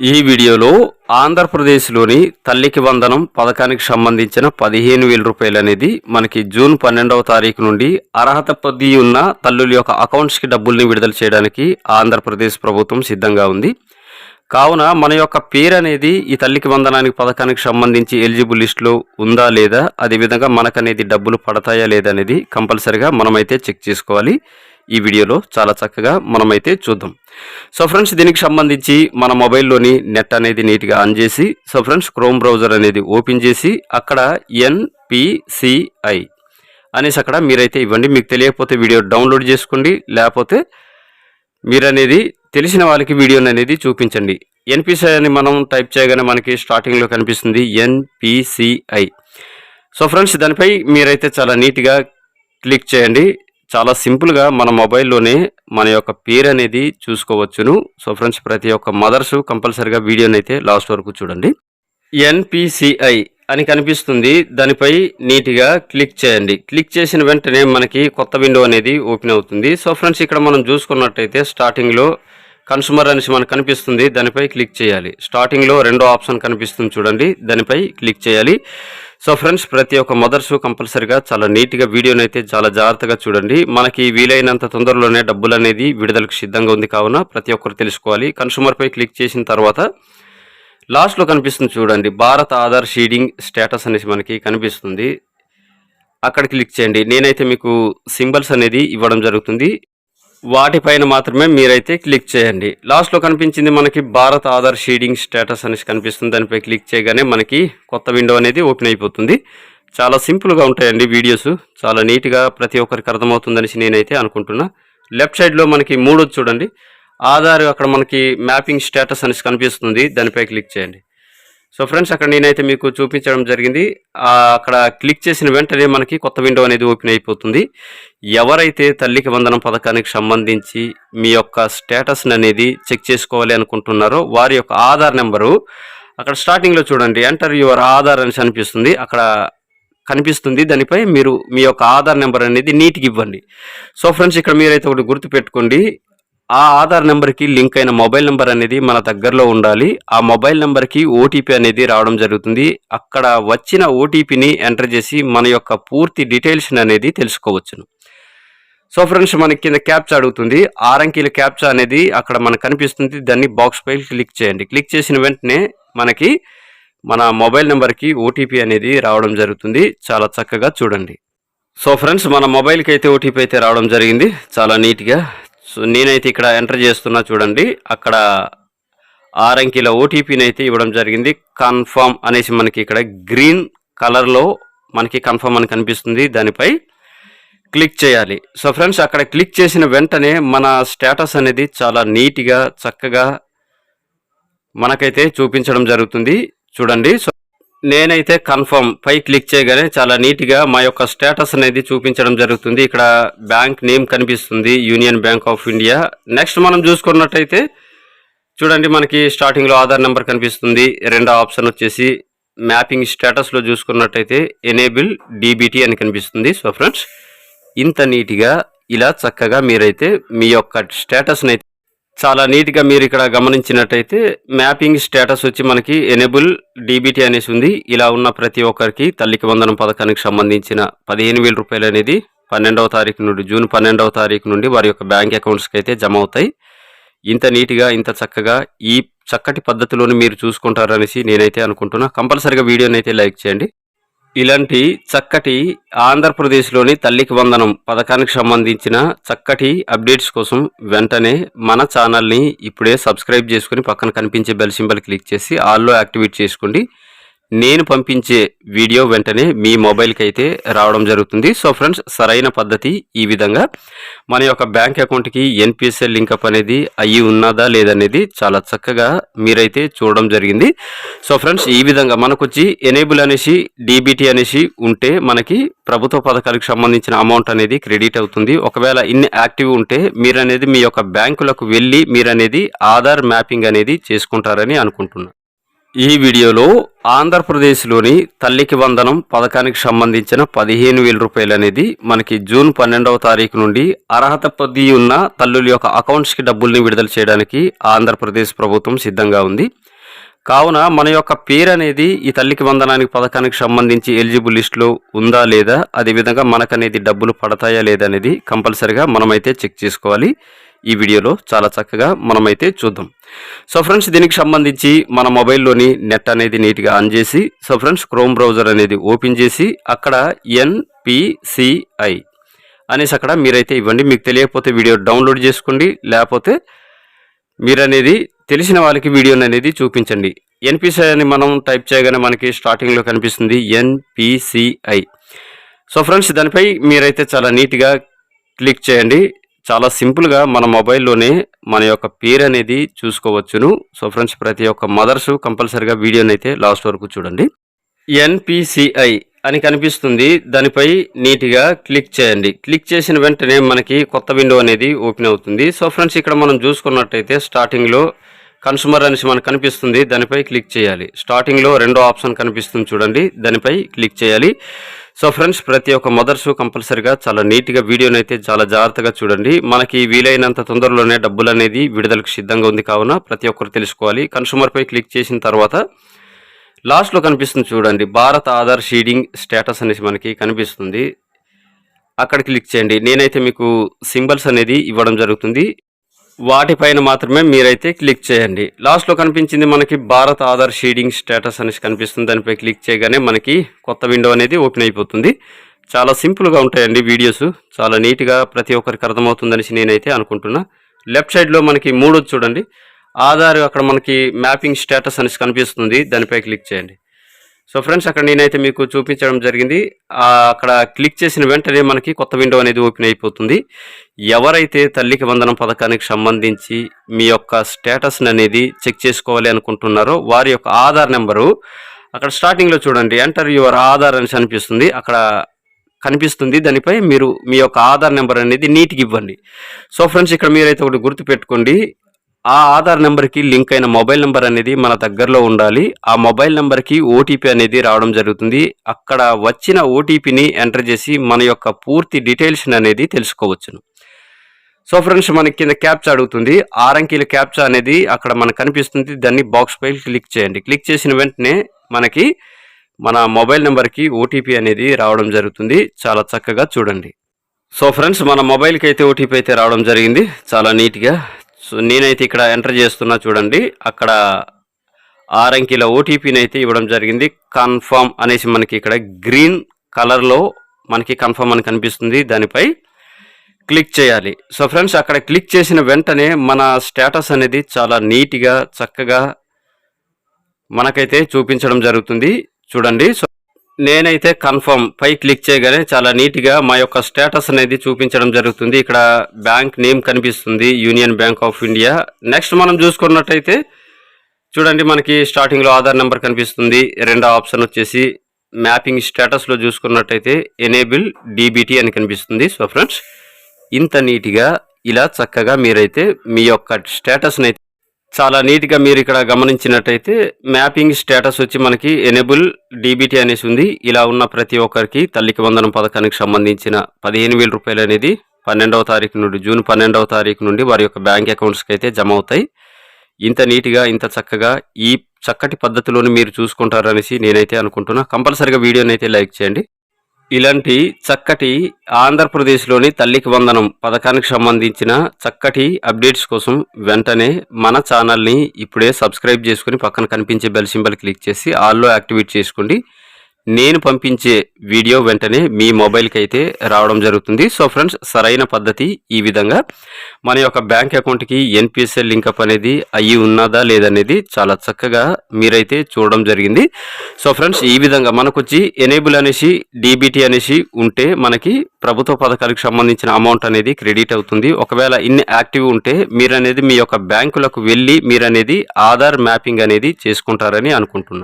ఈ వీడియోలో ఆంధ్రప్రదేశ్లోని తల్లికి వందనం పథకానికి సంబంధించిన పదిహేను వేల రూపాయలు అనేది మనకి జూన్ పన్నెండవ తారీఖు నుండి అర్హత పొంది ఉన్న తల్లుల యొక్క అకౌంట్స్కి డబ్బుల్ని విడుదల చేయడానికి ఆంధ్రప్రదేశ్ ప్రభుత్వం సిద్ధంగా ఉంది. కావున మన యొక్క పేరు అనేది ఈ తల్లికి వందనానికి పథకానికి సంబంధించి ఎలిజిబుల్ లిస్టులో ఉందా లేదా అదేవిధంగా మనకనేది డబ్బులు పడతాయా లేదా అనేది కంపల్సరిగా మనమైతే చెక్ చేసుకోవాలి. ఈ వీడియోలో చాలా చక్కగా మనమైతే చూద్దాం. సో ఫ్రెండ్స్ దీనికి సంబంధించి మన మొబైల్లోని నెట్ అనేది నీట్గా ఆన్ చేసి సో ఫ్రెండ్స్ క్రోమ్ బ్రౌజర్ అనేది ఓపెన్ చేసి అక్కడ ఎన్పిసిఐ అనేసి అక్కడ మీరైతే ఇవ్వండి. మీకు తెలియకపోతే వీడియో డౌన్లోడ్ చేసుకోండి. లేకపోతే మీరు అనేది తెలిసిన వాళ్ళకి వీడియోని అనేది చూపించండి. ఎన్పిసిఐ అని మనం టైప్ చేయగానే మనకి స్టార్టింగ్లో కనిపిస్తుంది ఎన్పిసిఐ సో ఫ్రెండ్స్ దానిపై మీరైతే చాలా నీట్గా క్లిక్ చేయండి. చాలా సింపుల్గా మన మొబైల్లోనే మన యొక్క పేరు అనేది చూసుకోవచ్చును. సో ఫ్రెండ్స్ ప్రతి ఒక్క మదర్స్ కంపల్సరిగా వీడియోని అయితే లాస్ట్ వరకు చూడండి. ఎన్పిసిఐ అని కనిపిస్తుంది. దానిపై నీట్గా క్లిక్ చేయండి. క్లిక్ చేసిన వెంటనే మనకి కొత్త విండో అనేది ఓపెన్ అవుతుంది. సో ఫ్రెండ్స్ ఇక్కడ మనం చూసుకున్నట్టయితే స్టార్టింగ్లో కన్సూమర్ అనేసి మనకు కనిపిస్తుంది. దానిపై క్లిక్ చేయాలి. స్టార్టింగ్లో రెండో ఆప్షన్ కనిపిస్తుంది చూడండి. దానిపై క్లిక్ చేయాలి. సో ఫ్రెండ్స్ ప్రతి ఒక్క మదర్స్ కంపల్సరిగా చాలా నీట్గా వీడియోని అయితే చాలా జాగ్రత్తగా చూడండి. మనకి వీలైనంత తొందరలోనే డబ్బులు అనేది విడుదలకు సిద్ధంగా ఉంది కావున ప్రతి ఒక్కరు తెలుసుకోవాలి. కన్సూమర్పై క్లిక్ చేసిన తర్వాత లాస్ట్లో కనిపిస్తుంది చూడండి భారత్ ఆధార్ షీడింగ్ స్టేటస్ అనేసి మనకి కనిపిస్తుంది. అక్కడ క్లిక్ చేయండి. నేనైతే మీకు సింబల్స్ అనేది ఇవ్వడం జరుగుతుంది. వాటిపైన మాత్రమే మీరైతే క్లిక్ చేయండి. లాస్ట్లో కనిపించింది మనకి భారత్ ఆధార్ షీడింగ్ స్టేటస్ అనేసి కనిపిస్తుంది. దానిపై క్లిక్ చేయగానే మనకి కొత్త విండో అనేది ఓపెన్ అయిపోతుంది. చాలా సింపుల్గా ఉంటాయండి వీడియోస్. చాలా నీట్గా ప్రతి ఒక్కరికి అర్థమవుతుందనేసి నేనైతే అనుకుంటున్నా. లెఫ్ట్ సైడ్లో మనకి మూడోది చూడండి. ఆధార్ అక్కడ మనకి మ్యాపింగ్ స్టేటస్ అనేసి కనిపిస్తుంది. దానిపై క్లిక్ చేయండి. సో ఫ్రెండ్స్ అక్కడ నేనైతే మీకు చూపించడం జరిగింది. అక్కడ క్లిక్ చేసిన వెంటనే మనకి కొత్త విండో అనేది ఓపెన్ అయిపోతుంది. ఎవరైతే తల్లికి వందనం పథకానికి సంబంధించి మీ యొక్క స్టేటస్ అనేది చెక్ చేసుకోవాలి అనుకుంటున్నారో వారి యొక్క ఆధార్ నెంబరు అక్కడ స్టార్టింగ్లో చూడండి. ఎంటర్ యువర్ ఆధార్ అని అనిపిస్తుంది. అక్కడ కనిపిస్తుంది. దానిపై మీరు మీ యొక్క ఆధార్ నెంబర్ అనేది నీట్గా ఇవ్వండి. సో ఫ్రెండ్స్ ఇక్కడ మీరైతే ఒకటి గుర్తుపెట్టుకోండి. ఆ ఆధార్ నెంబర్కి లింక్ అయిన మొబైల్ నెంబర్ అనేది మన దగ్గరలో ఉండాలి. ఆ మొబైల్ నెంబర్కి ఓటీపీ అనేది రావడం జరుగుతుంది. అక్కడ వచ్చిన ఓటీపీని ఎంటర్ చేసి మన యొక్క పూర్తి డీటెయిల్స్ అనేది తెలుసుకోవచ్చును. సో ఫ్రెండ్స్ మనకి కింద క్యాప్చా అడుగుతుంది. ఆరంకీల క్యాప్చా అనేది అక్కడ మనకు కనిపిస్తుంది. దాన్ని బాక్స్ పై క్లిక్ చేయండి. క్లిక్ చేసిన వెంటనే మనకి మన మొబైల్ నెంబర్కి ఓటీపీ అనేది రావడం జరుగుతుంది. చాలా చక్కగా చూడండి. సో ఫ్రెండ్స్ మన మొబైల్కి అయితే ఓటీపీ అయితే రావడం జరిగింది. చాలా నీట్గా సో నేనైతే ఇక్కడ ఎంటర్ చేస్తున్నా చూడండి. అక్కడ ఆరంకిల ఓటీపీని అయితే ఇవ్వడం జరిగింది. కన్ఫర్మ్ అనేసి మనకి ఇక్కడ గ్రీన్ కలర్లో మనకి కన్ఫర్మ్ అని కనిపిస్తుంది. దానిపై క్లిక్ చేయాలి. సో ఫ్రెండ్స్ అక్కడ క్లిక్ చేసిన వెంటనే మన స్టేటస్ అనేది చాలా నీట్గా చక్కగా మనకైతే చూపించడం జరుగుతుంది. చూడండి. సో నేనైతే కన్ఫర్మ్. పై క్లిక్ చేయగానే చాలా నీట్గా మా యొక్క స్టేటస్ అనేది చూపించడం జరుగుతుంది. ఇక్కడ బ్యాంక్ నేమ్ కనిపిస్తుంది union bank of India. Next మనం చూసుకున్నట్టయితే చూడండి మనకి స్టార్టింగ్లో ఆధార్ నెంబర్ కనిపిస్తుంది. రెండో ఆప్షన్ వచ్చేసి మ్యాపింగ్ స్టేటస్లో చూసుకున్నట్టయితే ఎనేబుల్ డీబీటీ అని కనిపిస్తుంది. సో ఫ్రెండ్స్ ఇంత నీట్గా ఇలా చక్కగా మీరైతే మీ యొక్క స్టేటస్ని అయితే చాలా నీట్గా మీరు ఇక్కడ గమనించినట్టయితే మ్యాపింగ్ స్టేటస్ వచ్చి మనకి ఎనేబుల్ డీబీటీ అనేసి ఉంది. ఇలా ఉన్న ప్రతి ఒక్కరికి తల్లికి వందనం పథకానికి సంబంధించిన పదిహేను వేల రూపాయలు అనేది పన్నెండవ తారీఖు నుండి జూన్ పన్నెండవ తారీఖు నుండి వారి యొక్క బ్యాంక్ అకౌంట్స్కి అయితే జమ అవుతాయి. ఇంత నీట్గా ఇంత చక్కగా ఈ చక్కటి పద్ధతిలోని మీరు చూసుకుంటారనేసి నేనైతే అనుకుంటున్నా. కంపల్సరిగా వీడియోని అయితే లైక్ చేయండి. ఇలాంటి చక్కటి ఆంధ్రప్రదేశ్లోని తల్లికి వందనం పథకానికి సంబంధించిన చక్కటి అప్డేట్స్ కోసం వెంటనే మన ఛానల్ని ఇప్పుడే సబ్స్క్రైబ్ చేసుకుని పక్కన కనిపించే బెల్ సింబల్ క్లిక్ చేసి ఆల్లో యాక్టివేట్ చేసుకోండి. నేను పంపించే వీడియో వెంటనే మీ మొబైల్కి అయితే రావడం జరుగుతుంది. సో ఫ్రెండ్స్ సరైన పద్ధతి ఈ విధంగా. మన యొక్క బ్యాంక్ అకౌంట్కి ఎన్పిఎస్ఎల్ లింకప్ అనేది అయ్యి ఉన్నదా లేదనేది చాలా చక్కగా మీరైతే చూడడం జరిగింది. సో ఫ్రెండ్స్ ఈ విధంగా మనకు వచ్చి ఎనేబుల్ అనేసి డీబీటీ అనేసి ఉంటే మనకి ప్రభుత్వ పథకాలకు సంబంధించిన అమౌంట్ అనేది క్రెడిట్ అవుతుంది. ఒకవేళ ఇన్ని యాక్టివ్ ఉంటే మీరు అనేది మీ యొక్క బ్యాంకులకు వెళ్ళి మీరు అనేది ఆధార్ మ్యాపింగ్ అనేది చేసుకుంటారని అనుకుంటున్నాను ఈ వీడియోలో ఆంధ్రప్రదేశ్లోని తల్లికి వందనం పథకానికి సంబంధించిన పదిహేను వేల రూపాయలు అనేది మనకి జూన్ పన్నెండవ తారీఖు నుండి అర్హత పొంది ఉన్న తల్లుల యొక్క అకౌంట్స్కి డబ్బుల్ని విడుదల చేయడానికి ఆంధ్రప్రదేశ్ ప్రభుత్వం సిద్ధంగా ఉంది. కావున మన యొక్క పేరు అనేది ఈ తల్లికి వందనానికి పథకానికి సంబంధించి ఎలిజిబుల్ లిస్టులో ఉందా లేదా అదేవిధంగా మనకనేది డబ్బులు పడతాయా లేదా అనేది కంపల్సరిగా మనమైతే చెక్ చేసుకోవాలి. ఈ వీడియోలో చాలా చక్కగా మనమైతే చూద్దాం. సో ఫ్రెండ్స్ దీనికి సంబంధించి మన మొబైల్లోని నెట్ అనేది నీట్గా ఆన్ చేసి సో ఫ్రెండ్స్ క్రోమ్ బ్రౌజర్ అనేది ఓపెన్ చేసి అక్కడ ఎన్పిసిఐ అనేసి అక్కడ మీరైతే ఇవ్వండి. మీకు తెలియకపోతే వీడియో డౌన్లోడ్ చేసుకోండి. లేకపోతే మీరనేది తెలిసిన వాళ్ళకి వీడియోని అనేది చూపించండి. ఎన్పిసిఐ అని మనం టైప్ చేయగానే మనకి స్టార్టింగ్లో కనిపిస్తుంది ఎన్పిసిఐ సో ఫ్రెండ్స్ దానిపై మీరైతే చాలా నీట్గా క్లిక్ చేయండి. చాలా సింపుల్గా మన మొబైల్లోనే మన యొక్క పేరు అనేది చూసుకోవచ్చును. సో ఫ్రెండ్స్ ప్రతి ఒక్క మదర్సు కంపల్సరిగా వీడియోని అయితే లాస్ట్ వరకు చూడండి. ఎన్పిసిఐ అని కనిపిస్తుంది. దానిపై నీట్గా క్లిక్ చేయండి. క్లిక్ చేసిన వెంటనే మనకి కొత్త విండో అనేది ఓపెన్ అవుతుంది. సో ఫ్రెండ్స్ ఇక్కడ మనం చూసుకున్నట్టయితే స్టార్టింగ్లో కన్సూమర్ అనేసి మనకు కనిపిస్తుంది. దానిపై క్లిక్ చేయాలి. స్టార్టింగ్లో రెండో ఆప్షన్ కనిపిస్తుంది చూడండి. దానిపై క్లిక్ చేయాలి. సో ఫ్రెండ్స్ ప్రతి ఒక్క మదర్స్ కంపల్సరిగా చాలా నీట్గా వీడియోని అయితే చాలా జాగ్రత్తగా చూడండి. మనకి వీలైనంత తొందరలోనే డబ్బులు అనేది విడుదలకు సిద్ధంగా ఉంది కావున ప్రతి ఒక్కరు తెలుసుకోవాలి. కన్సూమర్పై క్లిక్ చేసిన తర్వాత లాస్ట్లో కనిపిస్తుంది చూడండి. భారత్ ఆధార్ షీడింగ్ స్టేటస్ అనేసి మనకి కనిపిస్తుంది. అక్కడ క్లిక్ చేయండి. నేనైతే మీకు సింబల్స్ అనేది ఇవ్వడం జరుగుతుంది. వాటిపైన మాత్రమే మీరైతే క్లిక్ చేయండి. లాస్ట్లో కనిపించింది మనకి భారత్ ఆధార్ షీడింగ్ స్టేటస్ అనేసి కనిపిస్తుంది. దానిపై క్లిక్ చేయగానే మనకి కొత్త విండో అనేది ఓపెన్ అయిపోతుంది. చాలా సింపుల్గా ఉంటాయండి వీడియోస్. చాలా నీట్గా ప్రతి ఒక్కరికి అర్థమవుతుందనేసి నేనైతే అనుకుంటున్నా. లెఫ్ట్ సైడ్లో మనకి మూడోది చూడండి. ఆధార్ అక్కడ మనకి మ్యాపింగ్ స్టేటస్ అనేసి కనిపిస్తుంది. దానిపై క్లిక్ చేయండి. సో ఫ్రెండ్స్ అక్కడ నేనైతే మీకు చూపించడం జరిగింది. అక్కడ క్లిక్ చేసిన వెంటనే మనకి కొత్త విండో అనేది ఓపెన్ అయిపోతుంది. ఎవరైతే తల్లికి వందనం పథకానికి సంబంధించి మీ యొక్క స్టేటస్ని అనేది చెక్ చేసుకోవాలి అనుకుంటున్నారో వారి యొక్క ఆధార్ నెంబరు అక్కడ స్టార్టింగ్లో చూడండి. ఎంటర్ యువర్ ఆధార్ అని కనిపిస్తుంది అక్కడ కనిపిస్తుంది. దానిపై మీరు మీ యొక్క ఆధార్ నెంబర్ అనేది నీట్గా ఇవ్వండి. సో ఫ్రెండ్స్ ఇక్కడ మీరైతే ఒకటి గుర్తుపెట్టుకోండి. ఆ ఆధార్ నెంబర్కి లింక్ అయిన మొబైల్ నెంబర్ అనేది మన దగ్గరలో ఉండాలి. ఆ మొబైల్ నెంబర్కి ఓటీపీ అనేది రావడం జరుగుతుంది. అక్కడ వచ్చిన ఓటీపీని ఎంటర్ చేసి మన యొక్క పూర్తి డీటెయిల్స్ అనేది తెలుసుకోవచ్చును. సో ఫ్రెండ్స్ మన కింద క్యాప్చా అడుగుతుంది. ఆరంకీల క్యాప్చా అనేది అక్కడ మనకు కనిపిస్తుంది. దాన్ని బాక్స్ పై క్లిక్ చేయండి. క్లిక్ చేసిన వెంటనే మనకి మన మొబైల్ నెంబర్కి ఓటీపీ అనేది రావడం జరుగుతుంది. చాలా చక్కగా చూడండి. సో ఫ్రెండ్స్ మన మొబైల్కి అయితే ఓటీపీ అయితే రావడం జరిగింది. చాలా నీట్గా సో నేనైతే ఇక్కడ ఎంటర్ చేస్తున్నా చూడండి. అక్కడ ఆరంకిల ఓటీపీని అయితే ఇవ్వడం జరిగింది. కన్ఫర్మ్ అనేసి మనకి ఇక్కడ గ్రీన్ కలర్లో మనకి కన్ఫర్మ్ అని కనిపిస్తుంది దానిపై క్లిక్ చేయాలి. సో ఫ్రెండ్స్ అక్కడ క్లిక్ చేసిన వెంటనే మన స్టేటస్ అనేది చాలా నీట్గా చక్కగా మనకైతే చూపించడం జరుగుతుంది. చూడండి. సో నేనైతే కన్ఫర్మ్. పై క్లిక్ చేయగానే చాలా నీట్గా మా యొక్క స్టేటస్ అనేది చూపించడం జరుగుతుంది. ఇక్కడ బ్యాంక్ నేమ్ కనిపిస్తుంది. Union bank of India. Next మనం చూసుకున్నట్టయితే చూడండి మనకి స్టార్టింగ్లో ఆధార్ నెంబర్ కనిపిస్తుంది. రెండో ఆప్షన్ వచ్చేసి మ్యాపింగ్ స్టేటస్లో చూసుకున్నట్టయితే ఎనేబుల్ డీబీటీ అని కనిపిస్తుంది. సో ఫ్రెండ్స్ ఇంత నీట్గా ఇలా చక్కగా మీరైతే మీ యొక్క స్టేటస్ని అయితే చాలా నీట్గా మీరు ఇక్కడ గమనించినట్టయితే మ్యాపింగ్ స్టేటస్ వచ్చి మనకి ఎనేబుల్ డీబీటీ అనేసి ఉంది. ఇలా ఉన్న ప్రతి ఒక్కరికి తల్లికి వందనం పథకానికి సంబంధించిన పదిహేను వేల రూపాయలు అనేది పన్నెండవ తారీఖు నుండి జూన్ పన్నెండవ తారీఖు నుండి వారి యొక్క బ్యాంక్ అకౌంట్స్కి అయితే జమ అవుతాయి. ఇంత నీట్గా ఇంత చక్కగా ఈ చక్కటి పద్ధతిలోని మీరు చూసుకుంటారనేసి నేనైతే అనుకుంటున్నా. కంపల్సరిగా వీడియోని అయితే లైక్ చేయండి. ఇలాంటి చక్కటి ఆంధ్రప్రదేశ్లోని తల్లికి వందనం పథకానికి సంబంధించిన చక్కటి అప్డేట్స్ కోసం వెంటనే మన ఛానల్ని ఇప్పుడే సబ్స్క్రైబ్ చేసుకుని పక్కన కనిపించే బెల్ సింబల్ క్లిక్ చేసి ఆల్లో యాక్టివేట్ చేసుకోండి. నేను పంపించే వీడియో వెంటనే మీ మొబైల్కి అయితే రావడం జరుగుతుంది. సో ఫ్రెండ్స్ సరైన పద్ధతి ఈ విధంగా. మన యొక్క బ్యాంక్ అకౌంట్కి ఎన్పిఎస్ఎల్ లింకప్ అనేది అయ్యి ఉన్నదా లేదనేది చాలా చక్కగా మీరైతే చూడడం జరిగింది. సో ఫ్రెండ్స్ ఈ విధంగా మనకు వచ్చి ఎనేబుల్ అనేసి డీబీటీ అనేసి ఉంటే మనకి ప్రభుత్వ పథకాలకు సంబంధించిన అమౌంట్ అనేది క్రెడిట్ అవుతుంది. ఒకవేళ ఇన్ని యాక్టివ్ ఉంటే మీరు అనేది మీ యొక్క బ్యాంకులకు వెళ్ళి మీరు అనేది ఆధార్ మ్యాపింగ్ అనేది చేసుకుంటారని అనుకుంటున్నాను